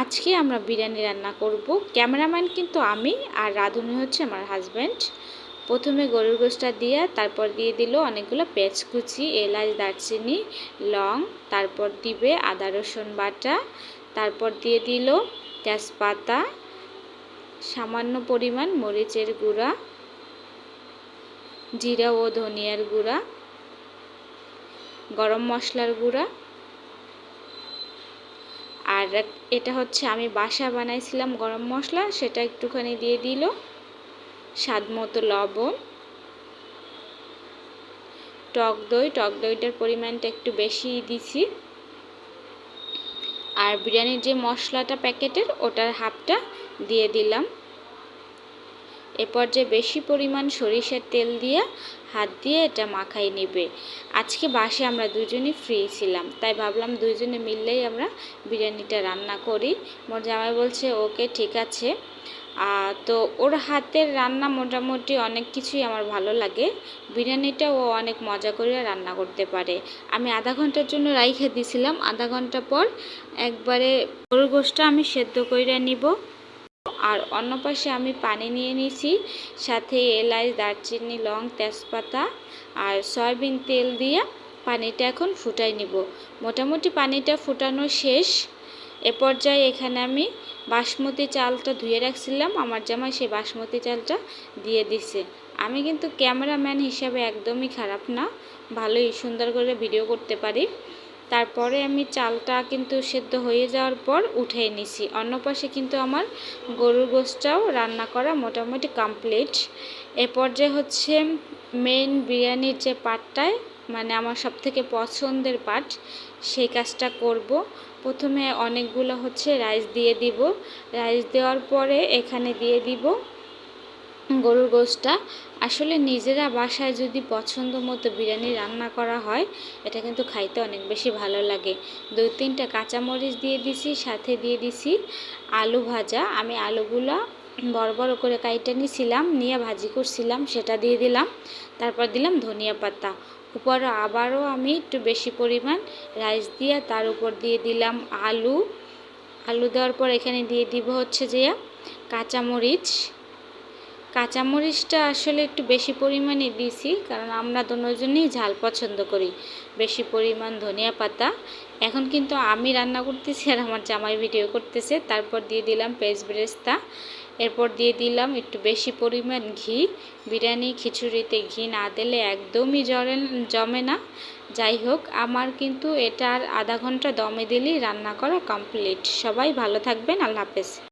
আজকে আমরা বিরিয়ানি রান্না করব। ক্যামেরাম্যান কিন্তু আমি আর রাঁধুনি হচ্ছে আমার হাজব্যান্ড প্রথমে গরুর গোষ্ঠটা দিয়ে তারপর দিয়ে দিল অনেকগুলো পেঁয়াজ কুচি, এলাচ, দারচিনি, লং, তারপর দিবে আদা, রসুন বাটা, তারপর দিয়ে দিল তেজপাতা, সামান্য পরিমাণ মরিচের গুঁড়া, জিরা ও ধনিয়ার গুঁড়া, গরম মশলার গুঁড়া আর এটা হচ্ছে আমি বাসা বানাইছিলাম গরম মশলা, সেটা একটুখানি দিয়ে দিল। স্বাদ মতো লবণ। টক দই, টক দইটার পরিমাণটা একটু বেশি দিছি। আর বিরিয়ানির যে মশলাটা প্যাকেটের, ওটার হাফটা দিয়ে দিলাম। এ পর্যায়ে বেশি পরিমাণ সরিষার তেল দিয়ে হাত দিয়ে এটা মাখাই নেবে। আজকে বাসে আমরা দুজনই ফ্রি ছিলাম, তাই ভাবলাম দুজনে মিললেই আমরা বিরিয়ানিটা রান্না করি। মোর জামাই বলছে, ওকে, ঠিক আছে। তো ওর হাতের রান্না মোটামুটি অনেক কিছুই আমার ভালো লাগে। বিরিয়ানিটা ও অনেক মজা করে রান্না করতে পারে। আমি আধা ঘণ্টার জন্য রাইখে দিছিলাম। আধা ঘণ্টা পর একবারে গরুর গোষ্ঠটা আমি সেদ্ধ করে নিব। আর অন্য পাশে আমি পানি নিয়ে নিয়েছি, সাথে এলাচ, দারচিনি, লং, তেজপাতা আর সয়াবিন তেল দিয়ে পানিটা এখন ফুটাই নিব। মোটামুটি পানিটা ফুটানো শেষ। এ পর্যায়ে এখানে আমি বাসমতি চালটা ধুয়ে রাখছিলাম, আমার জামাই সেই বাসমতি চালটা দিয়ে দিছে। আমি কিন্তু ক্যামেরাম্যান হিসাবে একদমই খারাপ না, ভালোই সুন্দর করে ভিডিও করতে পারি। তারপরে আমি চালটা কিন্তু সেদ্ধ হয়ে যাওয়ার পর উঠিয়ে নিছি। অন্য পাশে কিন্তু আমার গরুর গোশটাও রান্না করা মোটামুটি কমপ্লিট এ পর্যায়ে হচ্ছে মেন বিরিয়ানির যে পাটটায় মানে আমার সব থেকে পছন্দের পাট, সেই কাজটা করব। প্রথমে অনেকগুলো হচ্ছে রাইস দিয়ে দিব। রাইস দেওয়ার পরে এখানে দিয়ে দিব গরুর গোশটা। আসলে নিজেরা বাসায় যদি পছন্দ মতো বিরিয়ানি রান্না করা হয়, এটা কিন্তু খাইতে অনেক বেশি ভালো লাগে। দুই তিনটা কাঁচামরিচ দিয়ে দিছি, সাথে দিয়ে দিছি আলু ভাজা। আমি আলুগুলা বড় বড় করে কাইটে নিছিলাম, নিয়ে ভাজি করছিলাম, সেটা দিয়ে দিলাম। তারপর দিলাম ধনিয়া পাতা। উপরে আবারও আমি একটু বেশি পরিমাণ রাইস দিয়ে তার উপর দিয়ে দিলাম আলু। আলু দেওয়ার পর এখানে দিয়ে দিব হচ্ছে যে কাঁচামরিচ। কাঁচামরিচটা আসলে একটু বেশি পরিমাণে দিছি, কারণ আমরা দুজনেই ঝাল পছন্দ করি। বেশি পরিমাণ ধনিয়া পাতা। এখন কিন্তু আমি রান্না করতেছি আর আমার জামাই ভিডিও করতেছে। তারপর দিয়ে দিলাম পেঁয়াজ বেরেস্তা। এরপর দিয়ে দিলাম একটু বেশি পরিমাণ ঘি। বিরিয়ানি, খিচুড়িতে ঘি না দিলে একদমই জরে জমে না। যাই হোক, আমার কিন্তু এটা আর আধা ঘণ্টা দমে দিলেই রান্না করা কমপ্লিট সবাই ভালো থাকবেন, আল্লাহ হাফেজ।